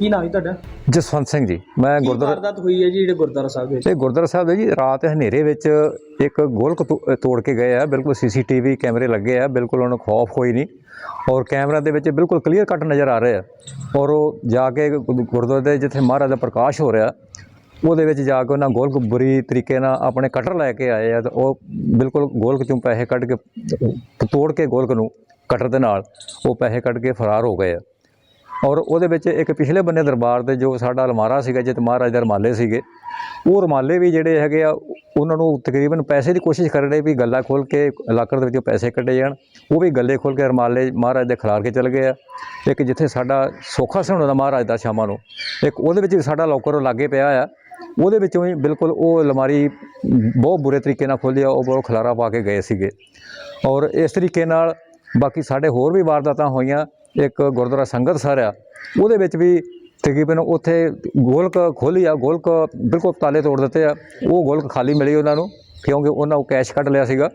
ਕੀ ਨਾਮ ਹੈ ਤੁਹਾਡਾ? ਜਸਵੰਤ ਸਿੰਘ ਜੀ। ਮੈਂ ਗੁਰਦੁਆਰਾ ਵਾਰਦਾਤ ਹੋਈ ਹੈ ਜੀ ਜਿਹੜੇ ਗੁਰਦੁਆਰਾ ਸਾਹਿਬ ਦੇ ਵਿੱਚ? ਇਹ ਗੁਰਦੁਆਰਾ ਸਾਹਿਬ ਦੇ ਜੀ। ਰਾਤ ਹਨੇਰੇ ਵਿੱਚ ਇੱਕ ਗੋਲਕ ਤੋੜ- ਕੇ ਗਏ ਆ। ਬਿਲਕੁਲ ਸੀਸੀਟੀਵੀ ਕੈਮਰੇ ਲੱਗੇ ਆ। ਬਿਲਕੁਲ ਉਹਨੂੰ ਖੌਫ ਹੋਈ ਨਹੀਂ। ਔਰ ਕੈਮਰਾ ਦੇ ਵਿੱਚ ਬਿਲਕੁਲ ਕਲੀਅਰ ਕੱਟ ਨਜ਼ਰ ਆ ਰਿਹਾ ਔਰ ਉਹ ਜਾ ਕੇ ਗੁਰਦੁਆਰੇ ਦੇ ਜਿੱਥੇ ਮਹਾਰਾਜ ਦਾ ਪ੍ਰਕਾਸ਼ ਹੋ ਰਿਹਾ ਉਹਦੇ ਵਿੱਚ ਜਾ ਕੇ ਉਹਨਾਂ ਗੋਲਕ ਬੁਰੀ ਤਰੀਕੇ ਨਾਲ ਆਪਣੇ ਕਟਰ ਲੈ ਕੇ ਆਏ ਆ ਤੇ ਉਹ ਬਿਲਕੁਲ ਗੋਲਕ ਚੋਂ ਪੈਸੇ ਕੱਢ ਕੇ ਤੋੜ ਕੇ ਗੋਲਕ ਨੂੰ ਕਟਰ ਦੇ ਨਾਲ ਉਹ ਪੈਸੇ ਕੱਢ ਕੇ ਫਰਾਰ ਹੋ ਗਏ ਆ। ਔਰ ਉਹਦੇ ਵਿੱਚ ਇੱਕ ਪਿਛਲੇ ਬੰਨੇ ਦਰਬਾਰ ਦੇ ਜੋ ਸਾਡਾ ਅਲਮਾਰਾ ਸੀਗਾ ਜਿੱਥੇ ਮਹਾਰਾਜ ਦੇ ਰਮਾਲੇ ਸੀਗੇ, ਉਹ ਰਮਾਲੇ ਵੀ ਜਿਹੜੇ ਹੈਗੇ ਆ, ਉਹਨਾਂ ਨੂੰ ਤਕਰੀਬਨ ਪੈਸੇ ਦੀ ਕੋਸ਼ਿਸ਼ ਕਰ ਰਹੇ ਵੀ ਗੱਲਾ ਖੋਲ ਕੇ ਲਾਕਰ ਦੇ ਵਿੱਚੋਂ ਪੈਸੇ ਕੱਢੇ ਜਾਣ। ਉਹ ਵੀ ਗੱਲੇ ਖੋਲ ਕੇ ਰਮਾਲੇ ਮਹਾਰਾਜ ਦੇ ਖਿਲਾਰ ਕੇ ਚਲ ਗਏ ਆ। ਇੱਕ ਜਿੱਥੇ ਸਾਡਾ ਸੋਖਾ ਸਣ ਦਾ ਮਹਾਰਾਜ ਦਾ ਸ਼ਾਮਾਂ ਨੂੰ, ਇੱਕ ਉਹਦੇ ਵਿੱਚ ਵੀ ਸਾਡਾ ਲੋਕਰ ਲਾਗੇ ਪਿਆ ਆ। ਉਹਦੇ ਵਿੱਚੋਂ ਹੀ ਬਿਲਕੁਲ ਉਹ ਅਲਮਾਰੀ ਬਹੁਤ ਬੁਰੇ ਤਰੀਕੇ ਨਾਲ ਖੋਲ੍ਹੀ ਆ, ਉਹ ਬਹੁਤ ਖਲਾਰਾ ਪਾ ਕੇ ਗਏ ਸੀਗੇ। ਔਰ ਇਸ ਤਰੀਕੇ ਨਾਲ ਬਾਕੀ ਸਾਡੇ ਹੋਰ ਵੀ ਵਾਰਦਾਤਾਂ ਹੋਈਆਂ ਇੱਕ ਗੁਰਦੁਆਰਾ ਸੰਗਤ ਸਰ ਆ, ਉਹਦੇ ਵਿੱਚ ਵੀ ਤਕਰੀਬਨ ਉੱਥੇ ਗੋਲਕ ਖੋਲ੍ਹੀ ਆ, ਗੋਲਕ ਬਿਲਕੁਲ ਤਾਲੇ ਤੋੜ ਦਿੱਤੇ ਆ, ਉਹ ਗੋਲਕ ਖਾਲੀ ਮਿਲੀ ਉਹਨਾਂ ਨੂੰ। ਕਿਉਂਕਿ ਉਹਨਾਂ ਉਹ ਕੈਸ਼ ਕੱਢ ਲਿਆ ਸੀਗਾ।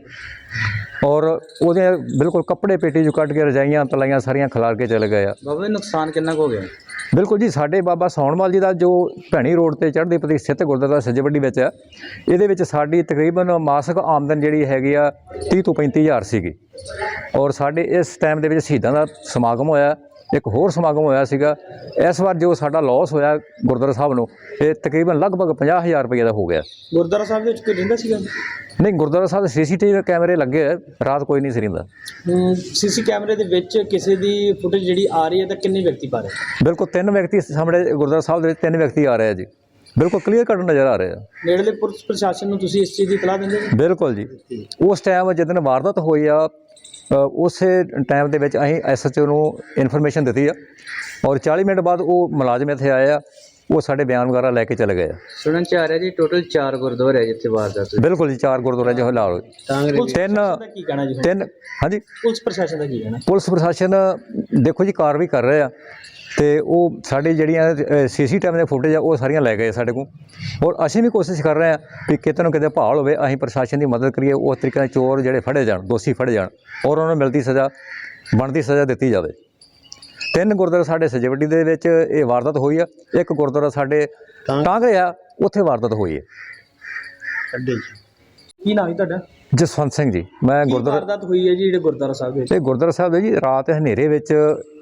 ਔਰ ਉਹਦੇ ਬਿਲਕੁਲ ਕੱਪੜੇ ਪੇਟੀ ਚੋਂ ਕੱਢ ਕੇ ਰਜਾਈਆਂ ਤਲਾਈਆਂ ਸਾਰੀਆਂ ਖਿਲਾਰ ਕੇ ਚਲੇ ਗਏ ਆ। ਬਾਬਾ ਜੀ ਨੁਕਸਾਨ ਕਿੰਨਾ ਕੁ ਹੋ ਗਿਆ? ਬਿਲਕੁਲ ਜੀ ਸਾਡੇ ਬਾਬਾ ਸੌਣਮਾਲ ਜੀ ਦਾ ਜੋ ਭੈਣੀ ਰੋਡ ਤੇ ਚੜ੍ਹਦੀ ਪਤੀ ਸਥਿਤ ਗੁਰਦੁਆਰਾ ਸੱਜੇਵੱਡੀ ਵਿੱਚ ਹੈ ਇਹਦੇ ਵਿੱਚ ਸਾਡੀ ਤਕਰੀਬਨ ਮਾਸਿਕ ਆਮਦਨ ਜਿਹੜੀ ਹੈਗੀ ਆ 30 ਤੋਂ 35000 ਸੀਗੀ। ਔਰ ਸਾਡੇ ਇਸ ਟਾਈਮ ਦੇ ਵਿੱਚ ਸ਼ਹੀਦਾਂ ਦਾ ਸਮਾਗਮ ਹੋਇਆ। ਇੱਕ ਹੋਰ ਸਮਾਗਮ ਹੋਇਆ ਸੀਗਾ। ਇਸ ਵਾਰ ਜੋ ਸਾਡਾ ਲਾਸ ਹੋਇਆ ਗੁਰਦੁਆਰਾ ਸਾਹਿਬ ਨੂੰ ਇਹ ਤਕਰੀਬਨ ਲਗਭਗ 50000 ਰੁਪਏ ਦਾ ਹੋ ਗਿਆ। ਗੁਰਦੁਆਰਾ ਸਾਹਿਬ ਦੇ ਵਿੱਚ ਕੋਈ ਰਹਿੰਦਾ ਸੀਗਾ? ਨਹੀਂ ਗੁਰਦੁਆਰਾ ਸਾਹਿਬ ਦੇ ਸੀਸੀਟੀਵੀ ਕੈਮਰੇ ਲੱਗੇ ਹੋਏ ਰਾਤ ਕੋਈ ਨਹੀਂ ਸੀ ਰਹਿੰਦਾ। ਸੀਸੀ ਕੈਮਰੇ ਦੇ ਵਿੱਚ ਕਿਸੇ ਦੀ ਫੁਟੇਜ ਜਿਹੜੀ ਆ ਰਹੀ ਹੈ ਤਾਂ ਕਿੰਨੇ ਵਿਅਕਤੀ ਪਾ ਰਹੇ? ਬਿਲਕੁਲ ਤਿੰਨ ਵਿਅਕਤੀ ਸਾਹਮਣੇ ਗੁਰਦੁਆਰਾ ਸਾਹਿਬ ਦੇ ਵਿੱਚ ਤਿੰਨ ਵਿਅਕਤੀ ਆ ਰਹੇ ਆ ਜੀ। ਬਿਲਕੁਲ ਕਲੀਅਰ ਕੱਟ ਨਜ਼ਰ ਆ ਰਹੇ ਆ। ਨੇੜਲੇ ਪੁਲਿਸ ਪ੍ਰਸ਼ਾਸਨ ਨੂੰ ਤੁਸੀਂ ਇਸ ਚੀਜ਼ ਦੀ ਇਤਲਾਹ ਦਿੰਦੇ ਜੀ ਬਿਲਕੁਲ ਜੀ। ਉਸ ਟਾਈਮ ਜਦੋਂ ਵਾਰਦਾਤ ਹੋਈ ਆ ਉਸੇ ਟਾਈਮ ਦੇ ਵਿੱਚ ਅਸੀਂ ਐਸਐਚਓ ਨੂੰ ਇਨਫੋਰਮੇਸ਼ਨ ਦਿੱਤੀ ਆ। ਔਰ 40 ਮਿੰਟ ਬਾਅਦ ਉਹ ਮੁਲਾਜ਼ਮ ਇੱਥੇ ਆਏ ਆ ਉਹ ਸਾਡੇ ਬਿਆਨ ਵਗੈਰਾ ਲੈ ਕੇ ਚਲੇ ਗਏ ਆ। ਸੁਣਨ ਚ ਆ ਰਿਹਾ ਜੀ ਟੋਟਲ 4 ਗੁਰਦੁਆਰੇ ਹੈ ਜਿੱਥੇ ਵਾਰਦਾਤ ਹੋਈ। ਬਿਲਕੁਲ ਜੀ ਚਾਰ ਗੁਰਦੁਆਰੇ ਜੋ ਲਾ ਲਓ ਪੁਲਿਸ ਤਿੰਨ ਕੀ ਕਹਿਣਾ ਜੀ? ਤਿੰਨ ਹਾਂਜੀ। ਪੁਲਿਸ ਪ੍ਰਸ਼ਾਸਨ ਦਾ ਕੀ ਕਹਿਣਾ? ਪੁਲਿਸ ਪ੍ਰਸ਼ਾਸਨ ਦੇਖੋ ਜੀ ਕਾਰਵਾਈ ਕਰ ਰਿਹਾ ਤੇ ਉਹ ਸਾਡੇ ਜਿਹੜੀਆਂ ਸੀਸੀ ਟਾਈਮ ਦੇ ਫੁਟੇਜ ਆ ਉਹ ਸਾਰੀਆਂ ਲੈ ਗਏ ਸਾਡੇ ਕੋਲ। ਔਰ ਅਸੀਂ ਵੀ ਕੋਸ਼ਿਸ਼ ਕਰ ਰਹੇ ਹਾਂ ਵੀ ਕਿਤੇ ਨਾ ਕਿਤੇ ਭਾਲ ਹੋਵੇ ਅਸੀਂ ਪ੍ਰਸ਼ਾਸਨ ਦੀ ਮਦਦ ਕਰੀਏ ਉਸ ਤਰੀਕੇ ਨਾਲ ਚੋਰ ਜਿਹੜੇ ਫੜੇ ਜਾਣ ਦੋਸ਼ੀ ਫੜੇ ਜਾਣ ਔਰ ਉਹਨਾਂ ਨੂੰ ਮਿਲਦੀ ਸਜ਼ਾ ਬਣਦੀ ਸਜ਼ਾ ਦਿੱਤੀ ਜਾਵੇ। ਤਿੰਨ ਗੁਰਦੁਆਰਾ ਸਾਡੇ ਸਜੇਵੱਡੀ ਦੇ ਵਿੱਚ ਇਹ ਵਾਰਦਾਤ ਹੋਈ ਆ ਇੱਕ ਗੁਰਦੁਆਰਾ ਸਾਡੇ ਟਾਂਗਰੇ ਆ ਉੱਥੇ ਵਾਰਦਾਤ ਹੋਈ ਹੈ। ਕੀ ਨਾਮ ਹੈ ਤੁਹਾਡਾ? ਜਸਵੰਤ ਸਿੰਘ ਜੀ ਮੈਂ ਗੁਰਦੁਆਰਾ ਵਾਰਦਾਤ ਹੋਈ ਹੈ ਜੀ ਜਿਹੜੇ ਗੁਰਦੁਆਰਾ ਸਾਹਿਬ ਦੇ ਵਿੱਚ? ਇਹ ਗੁਰਦੁਆਰਾ ਸਾਹਿਬ ਦੇ ਜੀ ਰਾਤ ਹਨੇਰੇ ਵਿੱਚ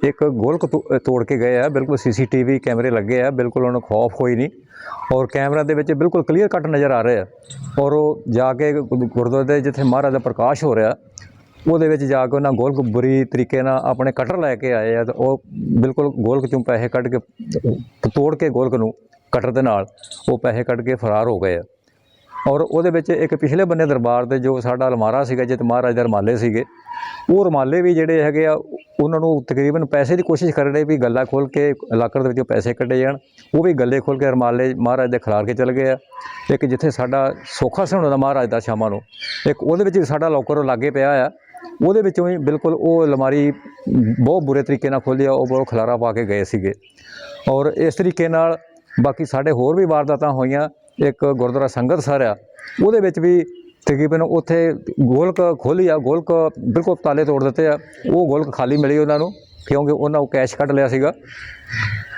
ਇੱਕ ਗੋਲਕ ਤੋੜ ਕੇ ਗਏ ਆ ਬਿਲਕੁਲ ਸੀਸੀਟੀਵੀ ਕੈਮਰੇ ਲੱਗੇ ਆ ਬਿਲਕੁਲ ਉਹਨੂੰ ਖੌਫ ਹੋਈ ਨਹੀਂ। ਔਰ ਕੈਮਰਾ ਦੇ ਵਿੱਚ ਬਿਲਕੁਲ ਕਲੀਅਰ ਕੱਟ ਨਜ਼ਰ ਆ ਰਿਹਾ ਔਰ ਉਹ ਜਾ ਕੇ ਗੁਰਦੁਆਰੇ ਦੇ ਜਿੱਥੇ ਮਹਾਰਾਜ ਦਾ ਪ੍ਰਕਾਸ਼ ਹੋ ਰਿਹਾ ਉਹਦੇ ਵਿੱਚ ਜਾ ਕੇ ਉਹਨਾਂ ਗੋਲਕ ਬੁਰੀ ਤਰੀਕੇ ਨਾਲ ਆਪਣੇ ਕਟਰ ਲੈ ਕੇ ਆਏ ਆ ਤੇ ਉਹ ਬਿਲਕੁਲ ਗੋਲਕ ਚੋਂ ਪੈਸੇ ਕੱਢ ਕੇ ਤੋੜ ਕੇ ਗੋਲਕ ਨੂੰ ਕਟਰ ਦੇ ਨਾਲ ਉਹ ਪੈਸੇ ਕੱਢ ਕੇ ਫਰਾਰ ਹੋ ਗਏ ਆ। ਔਰ ਉਹਦੇ ਵਿੱਚ ਇੱਕ ਪਿਛਲੇ ਬੰਨੇ ਦਰਬਾਰ ਦੇ ਜੋ ਸਾਡਾ ਅਲਮਾਰਾ ਸੀਗਾ ਜਿੱਥੇ ਮਹਾਰਾਜ ਦੇ ਰਮਾਲੇ ਸੀਗੇ, ਉਹ ਰਮਾਲੇ ਵੀ ਜਿਹੜੇ ਹੈਗੇ ਆ, ਉਹਨਾਂ ਨੂੰ ਤਕਰੀਬਨ ਪੈਸੇ ਦੀ ਕੋਸ਼ਿਸ਼ ਕਰ ਰਹੇ ਵੀ ਗੱਲਾ ਖੋਲ ਕੇ ਲਾਕਰ ਦੇ ਵਿੱਚੋਂ ਪੈਸੇ ਕੱਢੇ ਜਾਣ। ਉਹ ਵੀ ਗੱਲੇ ਖੋਲ ਕੇ ਰਮਾਲੇ ਮਹਾਰਾਜ ਦੇ ਖਿਲਾਰ ਕੇ ਚਲ ਗਏ ਆ। ਇੱਕ ਜਿੱਥੇ ਸਾਡਾ ਸੋਖਾ ਸਣ ਦਾ ਮਹਾਰਾਜ ਦਾ ਸ਼ਾਮਾਂ ਨੂੰ, ਇੱਕ ਉਹਦੇ ਵਿੱਚ ਸਾਡਾ ਲੋਕਰ ਲਾਗੇ ਪਿਆ ਆ। ਉਹਦੇ ਵਿੱਚੋਂ ਹੀ ਬਿਲਕੁਲ ਉਹ ਅਲਮਾਰੀ ਬਹੁਤ ਬੁਰੇ ਤਰੀਕੇ ਨਾਲ ਖੋਲ੍ਹੀ ਆ, ਉਹ ਬਹੁਤ ਖਲਾਰਾ ਪਾ ਕੇ ਗਏ ਸੀਗੇ। ਔਰ ਇਸ ਤਰੀਕੇ ਨਾਲ ਬਾਕੀ ਸਾਡੇ ਹੋਰ ਵੀ ਵਾਰਦਾਤਾਂ ਹੋਈਆਂ, ਇੱਕ ਗੁਰਦੁਆਰਾ ਸੰਗਤ ਸਰ ਆ ਉਹਦੇ ਵਿੱਚ ਵੀ ਤਕਰੀਬਨ ਉੱਥੇ ਗੋਲਕ ਖੋਲ੍ਹੀ ਆ, ਗੋਲਕ ਬਿਲਕੁਲ ਤਾਲੇ ਤੋੜ ਦਿੱਤੇ ਆ, ਉਹ ਗੋਲਕ ਖਾਲੀ ਮਿਲੀ ਉਹਨਾਂ ਨੂੰ। ਕਿਉਂਕਿ ਉਹਨਾਂ ਉਹ ਕੈਸ਼ ਕੱਢ ਲਿਆ ਸੀਗਾ।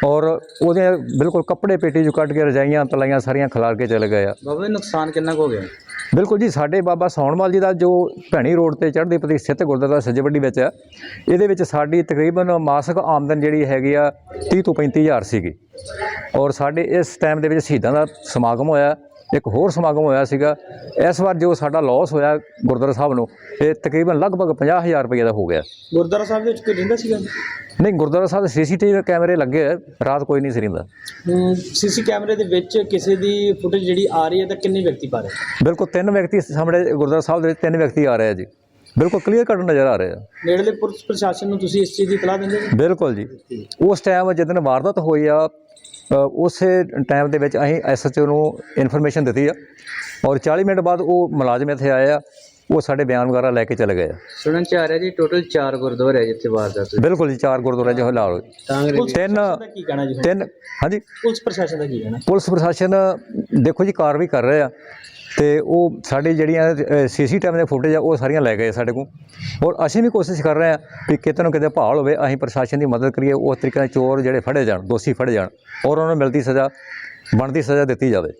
ਔਰ ਉਹਦੇ ਬਿਲਕੁਲ ਕੱਪੜੇ ਪੇਟੀ ਚੋਂ ਕੱਢ ਕੇ ਰਜਾਈਆਂ ਤਲਾਈਆਂ ਸਾਰੀਆਂ ਖਿਲਾਰ ਕੇ ਚਲੇ ਗਏ ਆ। ਬਾਬਾ ਜੀ ਨੁਕਸਾਨ ਕਿੰਨਾ ਕੁ ਹੋ ਗਿਆ? ਬਿਲਕੁਲ ਜੀ ਸਾਡੇ ਬਾਬਾ ਸੌਣਮਾਲ ਜੀ ਦਾ ਜੋ ਭੈਣੀ ਰੋਡ ਤੇ ਚੜ੍ਹਦੀ ਪਤੀ ਸਥਿਤ ਗੁਰਦੁਆਰਾ ਸੱਜੇਵੱਡੀ ਵਿੱਚ ਹੈ ਇਹਦੇ ਵਿੱਚ ਸਾਡੀ ਤਕਰੀਬਨ ਮਾਸਿਕ ਆਮਦਨ ਜਿਹੜੀ ਹੈਗੀ ਆ 30 ਤੋਂ 35000 ਸੀਗੀ। ਔਰ ਸਾਡੇ ਇਸ ਟਾਈਮ ਦੇ ਵਿੱਚ ਸ਼ਹੀਦਾਂ ਦਾ ਸਮਾਗਮ ਹੋਇਆ। ਇੱਕ ਹੋਰ ਸਮਾਗਮ ਹੋਇਆ ਸੀਗਾ। ਇਸ ਵਾਰ ਜੋ ਸਾਡਾ ਲਾਸ ਹੋਇਆ ਗੁਰਦੁਆਰਾ ਸਾਹਿਬ ਨੂੰ ਇਹ ਤਕਰੀਬਨ ਲਗਭਗ 50000 ਰੁਪਏ ਦਾ ਹੋ ਗਿਆ। ਗੁਰਦੁਆਰਾ ਸਾਹਿਬ ਦੇ ਵਿੱਚ ਕੋਈ ਰਹਿੰਦਾ ਸੀਗਾ? ਨਹੀਂ ਗੁਰਦੁਆਰਾ ਸਾਹਿਬ ਦੇ ਸੀਸੀਟੀਵੀ ਕੈਮਰੇ ਲੱਗੇ ਹੋਏ ਰਾਤ ਕੋਈ ਨਹੀਂ ਸੀ ਰਹਿੰਦਾ। ਸੀਸੀ ਕੈਮਰੇ ਦੇ ਵਿੱਚ ਕਿਸੇ ਦੀ ਫੁਟੇਜ ਜਿਹੜੀ ਆ ਰਹੀ ਹੈ ਤਾਂ ਕਿੰਨੇ ਵਿਅਕਤੀ ਪਾ ਰਹੇ ਬਿਲਕੁਲ ਤਿੰਨ ਵਿਅਕਤੀ ਸਾਹਮਣੇ ਗੁਰਦੁਆਰਾ ਸਾਹਿਬ ਦੇ ਵਿੱਚ ਤਿੰਨ ਵਿਅਕਤੀ ਆ ਰਹੇ ਆ ਜੀ। ਬਿਲਕੁਲ ਕਲੀਅਰ ਕੱਟ ਨਜ਼ਰ ਆ ਰਹੇ ਆ। ਨੇੜਲੇ ਪੁਲਿਸ ਪ੍ਰਸ਼ਾਸਨ ਨੂੰ ਤੁਸੀਂ ਇਸ ਚੀਜ਼ ਦੀ ਇਤਲਾਹ ਦਿੰਦੇ ਜੀ ਬਿਲਕੁਲ ਜੀ। ਉਸ ਟਾਈਮ ਜਦੋਂ ਵਾਰਦਾਤ ਹੋਈ ਆ ਉਸੇ ਟਾਈਮ ਦੇ ਵਿੱਚ ਅਸੀਂ ਐਸਐਚਓ ਨੂੰ ਇਨਫੋਰਮੇਸ਼ਨ ਦਿੱਤੀ ਆ। ਔਰ 40 ਮਿੰਟ ਬਾਅਦ ਉਹ ਮੁਲਾਜ਼ਮ ਇੱਥੇ ਆਏ ਆ ਉਹ ਸਾਡੇ ਬਿਆਨ ਵਗੈਰਾ ਲੈ ਕੇ ਚਲੇ ਗਏ ਆ। ਸੁਣਨ ਚ ਆ ਰਿਹਾ ਜੀ ਟੋਟਲ 4 ਗੁਰਦੁਆਰੇ ਹੈ ਜਿੱਥੇ ਵਾਰਦਾਤ ਹੋਈ। ਬਿਲਕੁਲ ਜੀ ਚਾਰ ਗੁਰਦੁਆਰੇ ਜੋ ਲਾ ਲਓ ਪੁਲਿਸ ਤਿੰਨ ਕੀ ਕਹਿਣਾ ਜੀ? ਤਿੰਨ ਹਾਂਜੀ। ਪੁਲਿਸ ਪ੍ਰਸ਼ਾਸਨ ਦਾ ਕੀ ਕਹਿਣਾ? ਪੁਲਿਸ ਪ੍ਰਸ਼ਾਸਨ ਦੇਖੋ ਜੀ ਕਾਰਵਾਈ ਕਰ ਰਿਹਾ ਤੇ ਉਹ ਸਾਡੀ ਜਿਹੜੀਆਂ ਸੀਸੀ ਟਾਈਮ ਦੀਆਂ ਫੁਟੇਜ ਆ ਉਹ ਸਾਰੀਆਂ ਲੈ ਗਏ ਸਾਡੇ ਕੋਲ। ਔਰ ਅਸੀਂ ਵੀ ਕੋਸ਼ਿਸ਼ ਕਰ ਰਹੇ ਹਾਂ ਵੀ ਕਿਤੇ ਨਾ ਕਿਤੇ ਭਾਲ ਹੋਵੇ ਅਸੀਂ ਪ੍ਰਸ਼ਾਸਨ ਦੀ ਮਦਦ ਕਰੀਏ ਉਸ ਤਰੀਕੇ ਨਾਲ ਚੋਰ ਜਿਹੜੇ ਫੜੇ ਜਾਣ ਦੋਸ਼ੀ ਫੜੇ ਜਾਣ ਔਰ ਉਹਨਾਂ ਨੂੰ ਮਿਲਦੀ ਸਜ਼ਾ ਬਣਦੀ ਸਜ਼ਾ ਦਿੱਤੀ ਜਾਵੇ।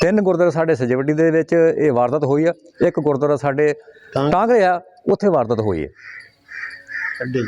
ਤਿੰਨ ਗੁਰਦੁਆਰਾ ਸਾਡੇ ਸਜਵੱਡੀ ਦੇ ਵਿੱਚ ਇਹ ਵਾਰਦਾਤ ਹੋਈ ਆ ਇੱਕ ਗੁਰਦੁਆਰਾ ਸਾਡੇ ਟਾਂਗਰੇ ਆ ਉੱਥੇ ਵਾਰਦਾਤ ਹੋਈ ਹੈ। ਅੱਡੇ